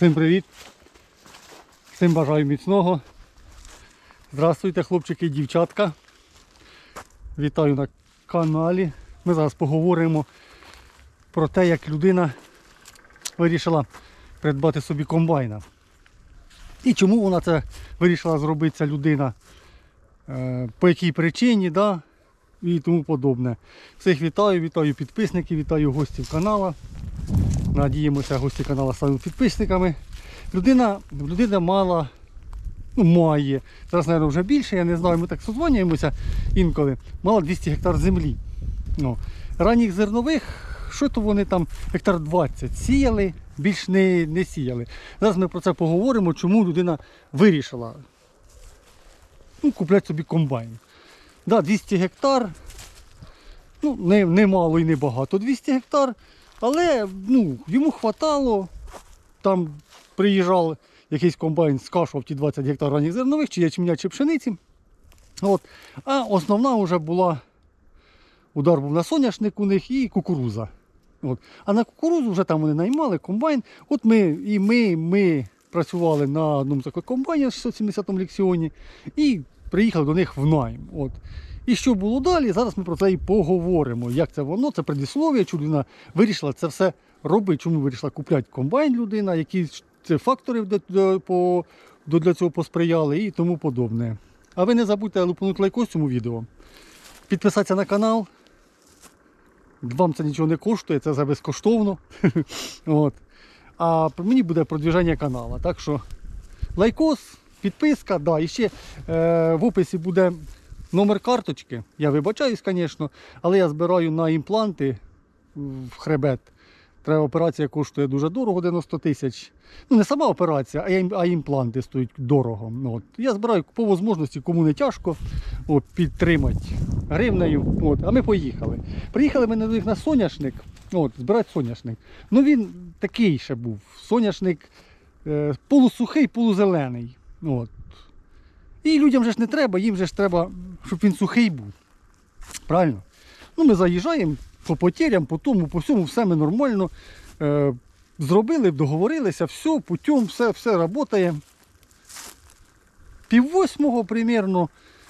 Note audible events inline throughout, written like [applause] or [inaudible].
Всім привіт. Всім бажаю міцного. Здравствуйте, хлопчики і дівчатка. Вітаю на каналі. Ми зараз поговоримо про те, як людина вирішила придбати собі комбайна. І чому вона це вирішила зробити ця людина, е, по якій причині, да? і тому подобне. Всіх вітаю, вітаю підписників, вітаю гостів каналу. Надіємося, гості каналу стануть підписниками. Людина, людина мала, ну має, зараз, мабуть, вже більше, я не знаю, ми так созвонюємося інколи. Мала 200 гектар землі. Ну, ранніх зернових, що то вони там гектар 20 сіяли, більш не, не сіяли. Зараз ми про це поговоримо, чому людина вирішила ну, купляти собі комбайн. Да, 200 гектар, ну, не, не мало і не багато 200 гектар, але ну, йому хватало. Там приїжджав якийсь комбайн, скашував ті 20 гектар ранніх зернових, чи ячменя, чи пшениці. От. А основна вже була, удар був на соняшник у них і кукуруза. От. А на кукурузу вже там вони наймали комбайн. От ми і ми, ми працювали на одному такому комбайні 670-му лексіоні і приїхали до них в найм. От. І що було далі? Зараз ми про це і поговоримо. Як це воно, це предіслов'я, людина вирішила це все робити, чому вирішила купляти комбайн людина, які це фактори для цього посприяли і тому подобне. А ви не забудьте лупнути лайкос цьому відео, підписатися на канал. Вам це нічого не коштує, це за безкоштовно. [laughs] От. А мені буде продвіження каналу. Так що лайкос, підписка, да, і ще е, в описі буде номер карточки. Я вибачаюсь, звісно, але я збираю на імпланти в хребет. Треба операція коштує дуже дорого, 90 тисяч. Ну, не сама операція, а, ім- а імпланти стоять дорого. Ну, От. Я збираю по можливості, кому не тяжко, от, підтримати гривнею. От. А ми поїхали. Приїхали ми на них на соняшник, от, збирати соняшник. Ну він такий ще був. Соняшник е, полусухий, полузелений. От. І людям же ж не треба, їм же ж треба, щоб він сухий був. Правильно? Ну, ми заїжджаємо по потерям, по тому, по всьому, все ми нормально. Е, зробили, договорилися, все, путем, все, все працює. Пів восьмого примерно,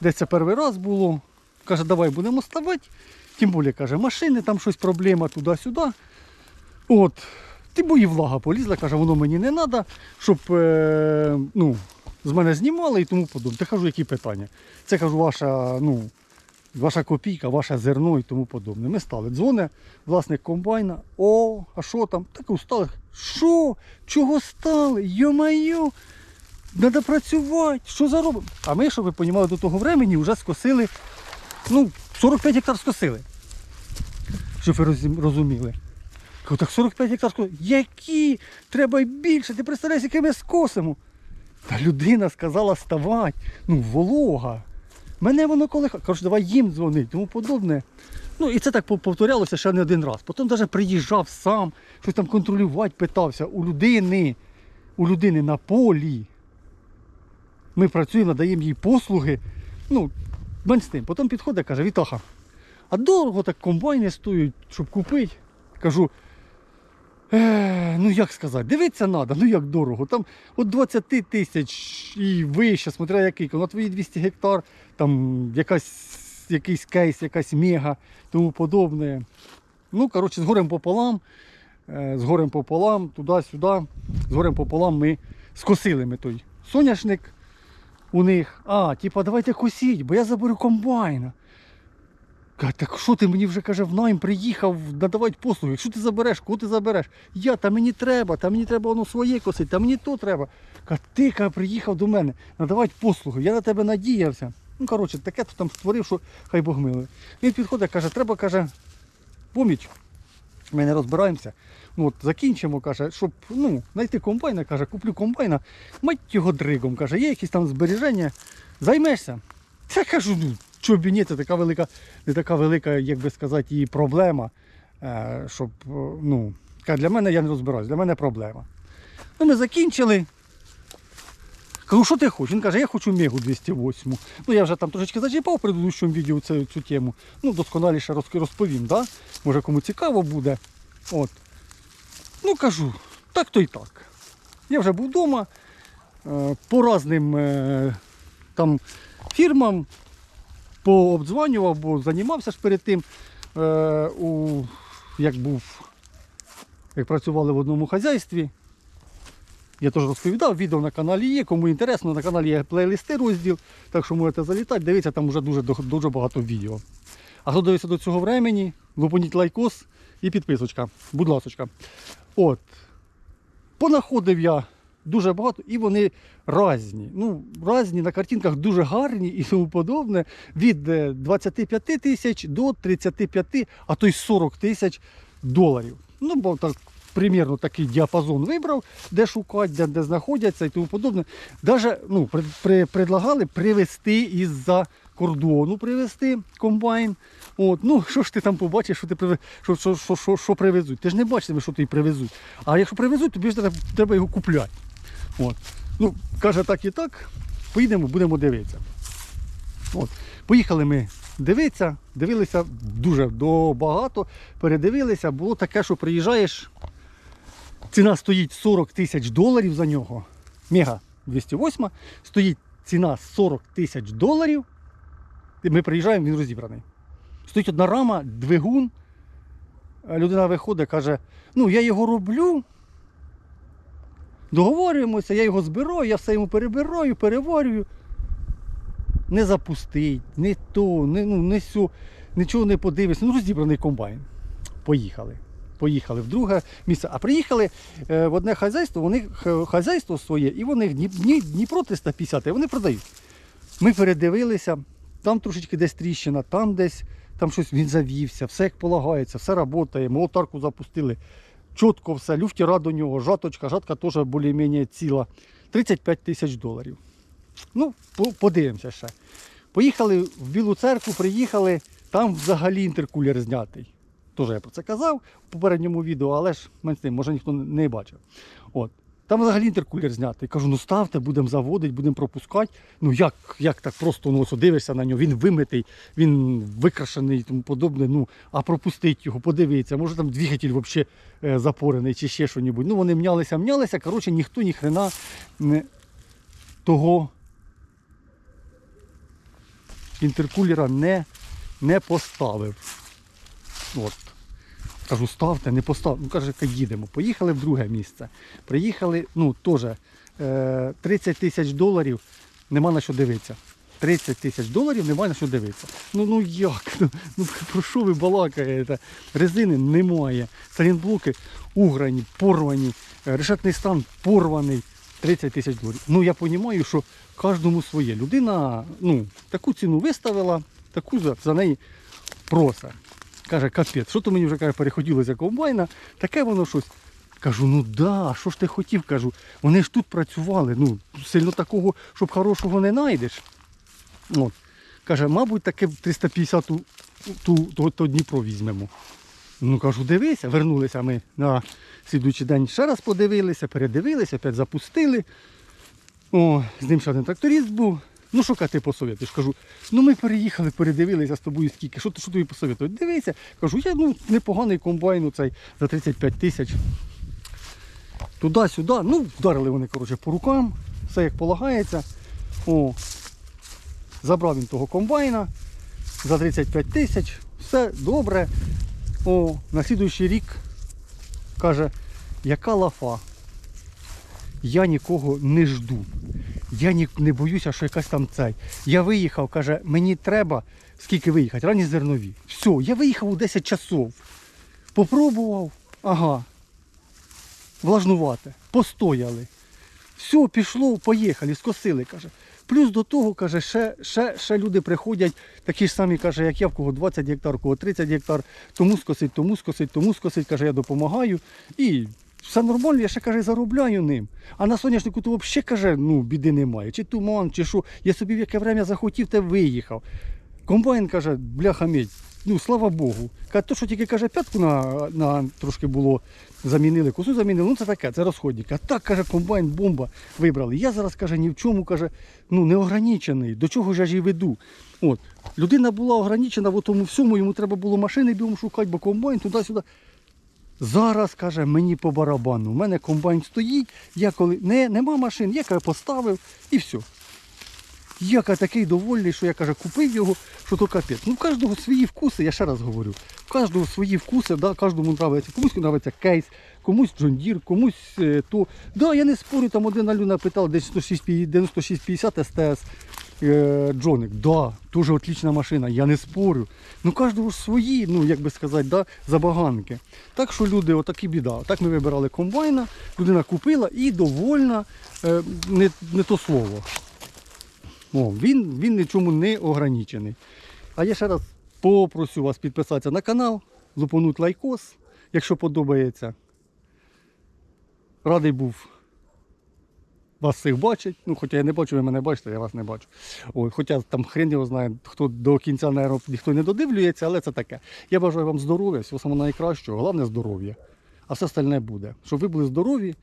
десь це перший раз було. Каже, давай будемо ставати. Тим більше, каже, машини, там щось проблема туди-сюди. От. Ти бо і влага полізла, каже, воно мені не треба, щоб е, ну, з мене знімали і тому подобне. Та кажу, які питання. Це кажу, ваша, ну, ваша копійка, ваше зерно і тому подобне. Ми стали. Дзвоне власник комбайна. О, а що там? Так устали. Що? Чого стали? Йо-майо, треба працювати. Що заробимо? А ми, щоб ви розуміли, до того времени вже скосили, ну, 45 гектар скосили. Щоб ви розуміли. Так 45 гектар скосили. Які? Треба й більше. Ти представляєш, яке ми скосимо. Та людина сказала ставати. Ну, волога. Мене воно коли кажу, давай їм дзвонить, тому подобне. Ну і це так повторялося ще не один раз. Потім навіть приїжджав сам, щось там контролювати питався. У людини, у людини на полі. Ми працюємо, надаємо їй послуги. Ну, менш з тим. Потім підходить, каже, Вітаха, а дорого так комбайни стоять, щоб купити. Кажу, Ну як сказати, дивитися треба, ну як дорого. Там от 20 тисяч і вище, смотря який, на твої 200 гектар, там якась, якийсь кейс, якась мега, тому подобне. Ну, коротше, з горем пополам, е, з горем пополам, туди-сюди, з горем пополам ми скосили ми той соняшник у них. А, типа, давайте косіть, бо я заберу комбайна. Каже, так що ти мені вже каже, в найм приїхав надавати послуги. Що ти забереш? Кого ти забереш? Я, та мені треба, та мені треба воно своє косить, та мені то треба. Каже, ти каже, приїхав до мене надавати послуги, я на тебе надіявся. Ну, коротше, таке то там створив, що хай Бог милує. Він підходить, каже, треба, каже, поміч, ми не розбираємося. Ну, от, закінчимо, каже, щоб ну, знайти комбайна, каже, куплю комбайна, мать його дригом, каже, є якісь там збереження, займешся. Я кажу, ну, що б ні, це така велика, не така велика, як би сказати, і проблема. Е, щоб, е, ну, для мене я не розбираюсь, для мене проблема. Ну, ми закінчили. Кажу, що ти хочеш? Він каже, я хочу Мегу 208. Ну, я вже там трошечки зачіпав в предыдущому відео цю, цю тему. Ну, досконаліше розповім, да? може кому цікаво буде. От. Ну кажу, так то і так. Я вже був вдома е, по різним там фірмам пообдзвонював, бо займався ж перед тим, е, у, як був, як працювали в одному хазяйстві. Я теж розповідав, відео на каналі є. Кому інтересно, на каналі є плейлисти розділ, так що можете залітати, дивіться, там вже дуже, дуже багато відео. А хто дивиться до цього времени, лупаніть лайкос і підписочка. Будь ласочка. От. Понаходив я дуже багато, і вони різні. Ну, різні на картинках дуже гарні і тому подобне. Від е, 25 тисяч до 35, а то й 40 тисяч доларів. Ну, бо так примірно такий діапазон вибрав, де шукати, де, де знаходяться і тому подобне. Даже ну, предлагали привезти із-за кордону, привезти комбайн. От, ну, що ж ти там побачиш, що, ти привез, що, що, що, що, що привезуть? Ти ж не бачиш, що тобі привезуть. А якщо привезуть, тобі ж треба його купляти. От. Ну, каже так і так, поїдемо, будемо дивитися. От. Поїхали ми дивитися, дивилися дуже багато, передивилися. Було таке, що приїжджаєш, ціна стоїть 40 тисяч доларів за нього. Мега 208, стоїть ціна 40 тисяч доларів. Ми приїжджаємо, він розібраний. Стоїть одна рама, двигун. Людина виходить, каже, ну я його роблю. Договорюємося, я його збираю, я все йому перебираю, переварюю. Не запустить, не то, не, ну, не сю, нічого не подивишся. Ну, розібраний комбайн. Поїхали. Поїхали в друге місце. А приїхали е, в одне хазяйство, вони хазяйство своє, і вони Дні- Дні- Дніпро 350, вони продають. Ми передивилися, там трошечки десь тріщина, там десь там щось він завівся, все як полагається, все працює, молотарку запустили. Чітко все, люфтіра до нього, жаточка, жатка теж більш-менш ціла. 35 тисяч доларів. Ну, подивимося ще. Поїхали в Білу церкву, приїхали, там взагалі інтеркулер знятий. Теж я про це казав в попередньому відео, але ж менш може ніхто не бачив. От. Там взагалі інтеркулер знятий. Кажу, ну ставте, будемо заводити, будемо пропускати. Ну як, як так просто ну, ось дивишся на нього, він вимитий, він викрашений і тому подобне. Ну, а пропустить його, подивитися, може там двигатель взагалі е, запорений чи ще щось. Ну вони мнялися, мнялися. Коротше, ніхто ні хрена не того інтеркулера не, не поставив. От. Кажу, ставте, не постав. Ну, каже, «Ка їдемо. Поїхали в друге місце. Приїхали, ну, теж е, 30 тисяч доларів, нема на що дивитися. 30 тисяч доларів нема на що дивитися. Ну ну як? Ну, ну про що ви балакаєте? Резини немає. Салінблоки уграні, порвані, е, решетний стан порваний. 30 тисяч доларів. Ну я розумію, що кожному своє. Людина ну, таку ціну виставила, таку за, за неї просить. Каже, капець, що то мені вже каже, переходилося комбайна, таке воно щось. Кажу, ну да, що ж ти хотів? Кажу, вони ж тут працювали. Ну, сильно такого, щоб хорошого не знайдеш. От. Каже, мабуть, таке 350 ту, ту, то, то Дніпро візьмемо. Ну кажу, дивися, вернулися ми на слідуючий день ще раз подивилися, передивилися, опять запустили. О, з ним ще один тракторист був. Ну, що ти посоветуєш? Кажу, ну ми переїхали, передивилися з тобою скільки. Що, що тобі посоветують? Дивися. Кажу, я ну, непоганий комбайн цей за 35 тисяч. Туди-сюди. Ну, вдарили вони, коротше, по рукам, все як полагається. О, забрав він того комбайна за 35 тисяч. Все добре. О, на слідуючий рік каже, яка лафа. Я нікого не жду. Я ні, не боюся, що якась там цей. Я виїхав, каже, мені треба скільки виїхати? Ранні зернові. Все, я виїхав у 10 часов. Попробував, ага. Влажнувати. Постояли. Все, пішло, поїхали, скосили, каже. Плюс до того, каже, ще, ще, ще люди приходять, такі ж самі, каже, як я, в кого 20 гектар, у кого 30 гектар, тому скосить, тому скосить, тому скосить, каже, я допомагаю. І все нормально, я ще каже, заробляю ним. А на соняшнику то взагалі каже, ну, біди немає. Чи туман, чи що. Я собі в яке время захотів, те виїхав. Комбайн каже, бляха медь. Ну, слава Богу. Каже, то, що тільки каже, п'ятку на, на трошки було замінили, косу замінили, ну це таке, це розходник. А так каже, комбайн, бомба вибрали. Я зараз каже, ні в чому каже, ну не ограничений. До чого ж я ж і веду? От. Людина була ограничена в тому всьому, йому треба було машини бігом шукати, бо комбайн туди-сюди. Зараз каже, мені по барабану. У мене комбайн стоїть, я коли не, нема машин, я каже, поставив і все. Я такий довольний, що я каже, купив його, що то капець. Ну, в кожного свої вкуси, я ще раз говорю. В кожного свої вкуси, да, кожному нравиться. Комусь нравиться кейс, комусь Джондір, комусь е, то. Да, я не спорю, там один Алюна питав, десь 9650 СТС е, Джоник. Да, дуже отлічна машина, я не спорю. Ну, кожного свої, ну як би сказати, да, забаганки. Так що люди, отакі біда. Так ми вибирали комбайна, людина купила і довольна, е, не, не то слово. О, він, він нічому не ограничений. А я ще раз попросю вас підписатися на канал, зупинути лайкос, якщо подобається. Радий був вас всіх бачить. Ну, хоча я не бачу, ви мене бачите, я вас не бачу. Ой, хоча там хрен його знає, хто до кінця наверно, ніхто не додивлюється, але це таке. Я бажаю вам здоров'я, всього самого найкращого, головне здоров'я. А все остальне буде. Щоб ви були здорові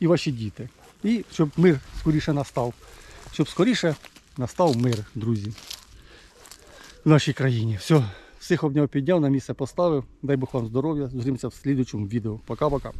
і ваші діти. І щоб мир скоріше настав. Щоб скоріше настав мир, друзі. В нашій країні. Все. Всіх обняв підняв, на місце поставив. Дай Бог вам здоров'я. Зустрінемося в слідчому відео. Пока-пока.